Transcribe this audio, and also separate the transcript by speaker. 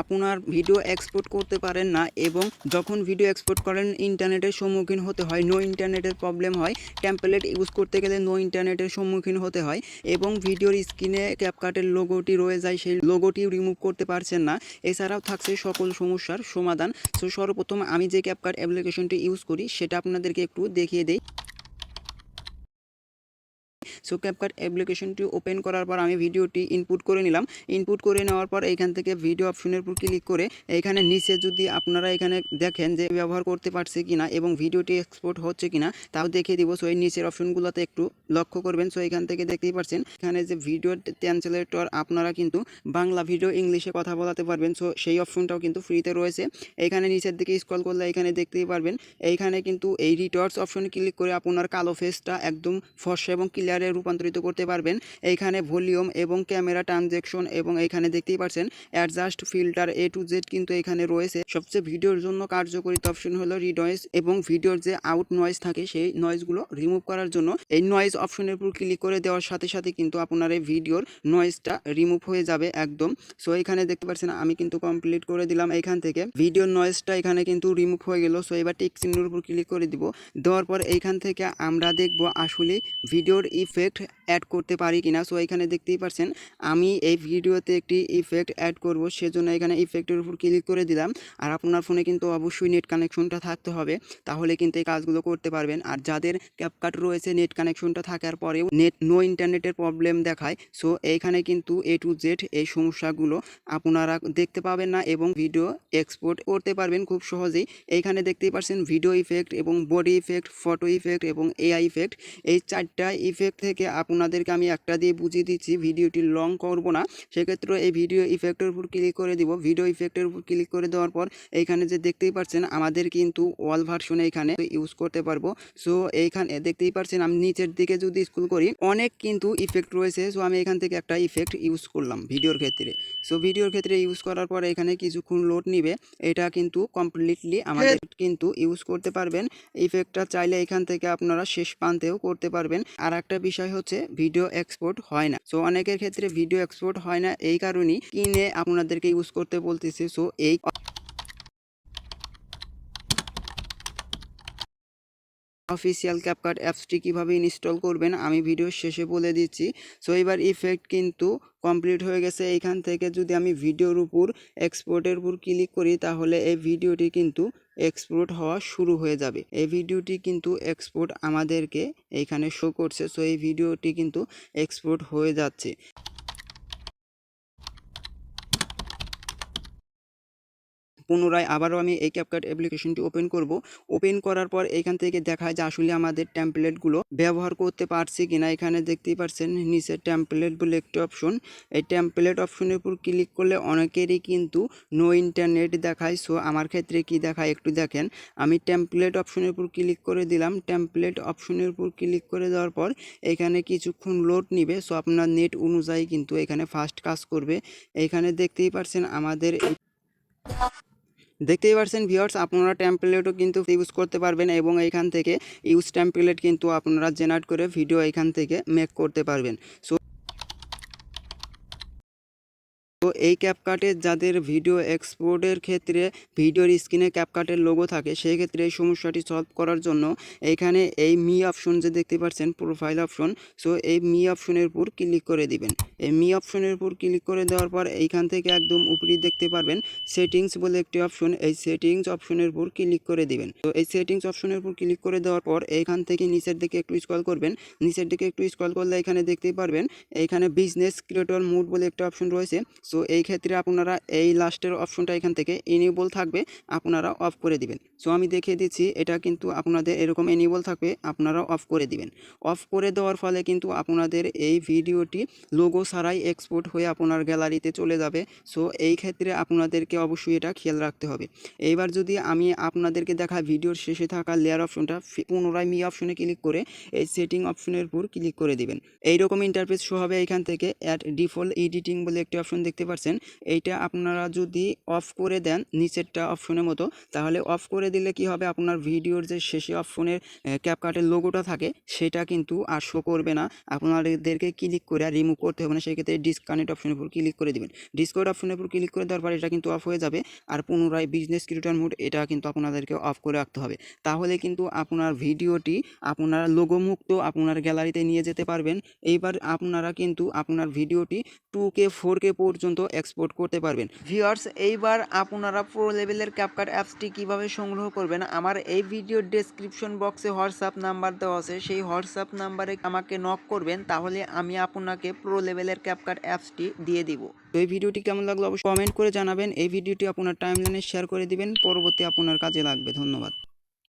Speaker 1: আপনার video export করতে পারেন না এবং যখন ভিডিও এক্সপোর্ট করেন ইন্টারনেটের সম্মুখীন হতে হয়। নো ইন্টারনেটের প্রবলেম হয়। টেম্পলেট ইউজ করতে গেলে নো ইন্টারনেটের সম্মুখীন হতে হয় এবং ভিডিওর স্ক্রিনে ক্যাপকাটের লোগোটি রয়ে যায়। সেই লোগোটি রিমুভ করতে পারছেন না। এছাড়াও থাকছে সকল সমস্যার সমাধান। সো সর্বপ্রথম আমি যে ক্যাপকাট অ্যাপ্লিকেশনটি ইউজ করি, সেটা আপনাদেরকে একটু দেখিয়ে দিই। সো ক্যাপকাট অ্যাপ্লিকেশনটি ওপেন করার পর আমি ভিডিওটি ইনপুট করে নিলাম। ইনপুট করে নেওয়ার পর এইখান থেকে ভিডিও অপশনের উপর ক্লিক করে এইখানে নিচে যদি আপনারা এখানে দেখেন যে ব্যবহার করতে পারছে কিনা এবং ভিডিওটি এক্সপোর্ট হচ্ছে কিনা, তাও দেখিয়ে দিব। সো এই নিচের অপশনগুলোতে একটু লক্ষ্য করবেন। সো এখান থেকে দেখতেই পাচ্ছেন এখানে যে ভিডিও ট্রান্সলেটর আপনারা কিন্তু বাংলা ভিডিও ইংলিশে কথা বলাতে পারবেন। সো সেই অপশনটাও কিন্তু ফ্রিতে রয়েছে। এখানে নিচের দিকে স্ক্রল করলে এখানে দেখতেই পারবেন এইখানে কিন্তু এই রিটর্স অপশনে ক্লিক করে আপনার কালো ফেসটা একদম ফর্সা এবং ক্লিয়ারে রূপান্তরিত করতে পারবেন। এইখানে ভলিউম এবং ক্যামেরা ট্রানজেকশন এবং এইখানে দেখতেই পাচ্ছেন, adjust filter A to Z কিন্তু এখানে রয়েছে। সবচেয়ে ভিডিওর জন্য কার্যকরী অপশন হলো রিডয়েস এবং ভিডিওর যে আউট নয়েজ থাকে, সেই নয়েজগুলো রিমুভ করার জন্য এই নয়েজ অপশনের উপর ক্লিক করে দেওয়ার সাথে সাথে কিন্তু আপনার এই ভিডিওর নয়েজটা রিমুভ হয়ে যাবে একদম। সো এখানে দেখতে পাচ্ছেন, আমি কিন্তু কমপ্লিট করে দিলাম এখান থেকে। ভিডিওর নয়েজটা এখানে কিন্তু রিমুভ হয়ে গেল। সো এবার টিক চিহ্নের উপর ক্লিক করে দিব। দেওয়ার পর এইখান থেকে আমরা দেখব আসলে ভিডিওর ইফেক্ট इफ़ेक्ट অ্যাড করতে পারি কিনা সো এখানে দেখতেই পাচ্ছেন আমি এই ভিডিওতে একটি ইফেক্ট অ্যাড করব, সেজন্য এখানে ইফেক্টের উপর ক্লিক করে দিলাম, আর আপনার ফোনে কিন্তু অবশ্যই নেট কানেকশনটা থাকতে হবে, তাহলে কিন্তু এই কাজগুলো করতে পারবেন, আর যাদের ক্যাপকাট রয়েছে নেট কানেকশনটা থাকার পরেও নেট নো ইন্টারনেটের প্রবলেম দেখায় সো এইখানে কিন্তু এ টু জেড এই সমস্যাগুলো আপনারা দেখতে পাবেন না, এবং ভিডিও এক্সপোর্ট করতে পারবেন খুব সহজেই এইখানে দেখতেই পাচ্ছেন ভিডিও ইফেক্ট এবং বডি ইফেক্ট ফটো ইফেক্ট এবং এআই ইফেক্ট এই চারটা ইফেক্ট থেকে আপনাদেরকে আমি একটা দিয়ে বুঝিয়ে দিচ্ছি, ভিডিওটি লং করব না। সেক্ষেত্রে এই ভিডিও ইফেক্টের উপর ক্লিক করে দিব। ভিডিও ইফেক্টের উপর ক্লিক করে দেওয়ার পর এইখানে যে দেখতেই পাচ্ছেন, আমাদের কিন্তু ওয়াল ভার্সনে এখানে ইউজ করতে পারব। সো এইখানে দেখতেই পাচ্ছেন, আমি নিচের দিকে যদি স্কুল করি, অনেক কিন্তু ইফেক্ট রয়েছে। সো আমি এখান থেকে একটা ইফেক্ট ইউজ করলাম ভিডিওর ক্ষেত্রে। সো ভিডিওর ক্ষেত্রে ইউজ করার পর এখানে কিছুক্ষণ লোড নিবে। এটা কিন্তু কমপ্লিটলি আমাদের কিন্তু ইউজ করতে পারবেন। ইফেক্টটা চাইলে এখান থেকে আপনারা শেষ প্রান্তেও করতে পারবেন। আর একটা বিষয় হচ্ছে ভিডিও এক্সপোর্ট হয় না। সো অনেকের ক্ষেত্রে ভিডিও এক্সপোর্ট হয় না, এই কারণেই কিনে আপনাদেরকে ইউজ করতে বলতেছে। সো এই অফিসিয়াল ক্যাপকাট অ্যাপসটি কীভাবে ইনস্টল করবেন, আমি ভিডিও শেষে বলে দিচ্ছি। সো এবার ইফেক্ট কিন্তু কমপ্লিট হয়ে গেছে। এইখান থেকে যদি আমি ভিডিওর উপর এক্সপোর্টের উপর ক্লিক করি, তাহলে এই ভিডিওটি কিন্তু এক্সপোর্ট হওয়া শুরু হয়ে যাবে। এই ভিডিওটি কিন্তু এক্সপোর্ট আমাদেরকে এইখানে শো করছে। সো এই ভিডিওটি কিন্তু এক্সপোর্ট হয়ে যাচ্ছে। পুনরায় আবারও আমি এই ক্যাপকাট অ্যাপ্লিকেশনটি ওপেন করব। ওপেন করার পর এখান থেকে দেখায় যে আসলে আমাদের ট্যাম্পলেটগুলো ব্যবহার করতে পারছি কিনা। এখানে দেখতেই পাচ্ছেন নিচে ট্যাম্পলেট বলে একটি অপশন এই ট্যাম্পলেট অপশনের উপর ক্লিক করলে অনেকেরই কিন্তু নো ইন্টারনেট দেখায়। সো আমার ক্ষেত্রে কি দেখায় একটু দেখেন। আমি ট্যাম্পলেট অপশনের উপর ক্লিক করে দিলাম। ট্যাম্পলেট অপশনের উপর ক্লিক করে দেওয়ার পর এখানে কিছুক্ষণ লোড নিবে। সো আপনার নেট অনুযায়ী কিন্তু এখানে ফাস্ট কাজ করবে। এখানে দেখতেই পাচ্ছেন আমাদের দেখতেই পারছেন ভিওর্স আপনারা ট্যাম্পলেটও কিন্তু ইউজ করতে পারবেন এবং এইখান থেকে ইউজ ট্যাম্পলেট কিন্তু আপনারা জেনারেট করে ভিডিও এখান থেকে মেক করতে পারবেন। সো তো এই ক্যাপকাটে যাদের ভিডিও এক্সপোর্টের ক্ষেত্রে ভিডিওর স্ক্রিনে ক্যাপকাটের লোগো থাকে, সেই ক্ষেত্রে এই সমস্যাটি সলভ করার জন্য এইখানে এই মি অপশন যে দেখতে পাচ্ছেন প্রোফাইল অপশন সো এই মি অপশনের উপর ক্লিক করে দিবেন। এই মি অপশনের উপর ক্লিক করে দেওয়ার পর এইখান থেকে একদম উপরে দেখতে পারবেন সেটিংস বলে একটি অপশন এই সেটিংস অপশনের উপর ক্লিক করে দিবেন। তো এই সেটিংস অপশনের উপর ক্লিক করে দেওয়ার পর এইখান থেকে নিচের দিকে একটু স্ক্রল করবেন, নিচের দিকে একটু স্ক্রল করলে এখানে দেখতেই পারবেন এইখানে বিজনেস ক্রিয়েটর মুড বলে একটা অপশন রয়েছে সো এই ক্ষেত্রে আপনারা এই লাস্টের অপশনটা এখান থেকে ইনেবল থাকবে, আপনারা অফ করে দিবেন। সো আমি দেখিয়ে দিচ্ছি, এটা কিন্তু আপনাদের এরকম এনেবল থাকবে, আপনারা অফ করে দিবেন। অফ করে দেওয়ার ফলে কিন্তু আপনাদের এই ভিডিওটি লোগো ছাড়াই এক্সপোর্ট হয়ে আপনার গ্যালারিতে চলে যাবে। সো এই ক্ষেত্রে আপনাদেরকে অবশ্যই এটা খেয়াল রাখতে হবে। এইবার যদি আমি আপনাদেরকে দেখা ভিডিওর শেষে থাকা লেয়ার অপশনটা পুনরায় মি অপশনে ক্লিক করে এই সেটিং অপশনের উপর ক্লিক করে দিবেন। এইরকম ইন্টারফেস শো হবে এখান থেকে অ্যাট ডিফল্ট এডিটিং বলে একটি অপশন দেখতে দেখতে পাচ্ছেন এইটা আপনারা যদি অফ করে দেন নিচেরটা অপশনের মতো, তাহলে অফ করে দিলে কি হবে? আপনার ভিডিওর যে শেষে অপশনের ক্যাপকাটের লোগোটা থাকে, সেটা কিন্তু আর শো করবে না। আপনাদেরকে ক্লিক করে আর রিমুভ করতে হবে না। সেক্ষেত্রে ডিসকানেক্ট অপশনের উপর ক্লিক করে দিবেন। ডিসকাউন্ট অপশনের উপর ক্লিক করে দেওয়ার পর এটা কিন্তু অফ হয়ে যাবে আর পুনরায় বিজনেস ক্রিয়েটর মোড এটা কিন্তু আপনাদেরকে অফ করে রাখতে হবে। তাহলে কিন্তু আপনার ভিডিওটি আপনার লোগো মুক্ত আপনার গ্যালারিতে নিয়ে যেতে পারবেন। এইবার আপনারা কিন্তু আপনার ভিডিওটি টু কে ফোর কে পর্যন্ত এক্সপোর্ট করতে পারবেন। ভিউয়ার্স এইবার আপনারা প্রো লেভেলের ক্যাপকাট অ্যাপসটি কীভাবে সংগ্রহ করবেন, আমার এই ভিডিওর ডেসক্রিপশন বক্সে হোয়াটসঅ্যাপ নাম্বার দেওয়া আছে, সেই হোয়াটসঅ্যাপ নাম্বারে আমাকে নক করবেন, তাহলে আমি আপনাকে প্রো লেভেলের ক্যাপকাট অ্যাপসটি দিয়ে দিব। তো এই ভিডিওটি কেমন লাগল অবশ্যই কমেন্ট করে জানাবেন, এই ভিডিওটি আপনার টাইমলাইনে শেয়ার করে দিবেন, পরবর্তী আপনার কাজে লাগবে, ধন্যবাদ।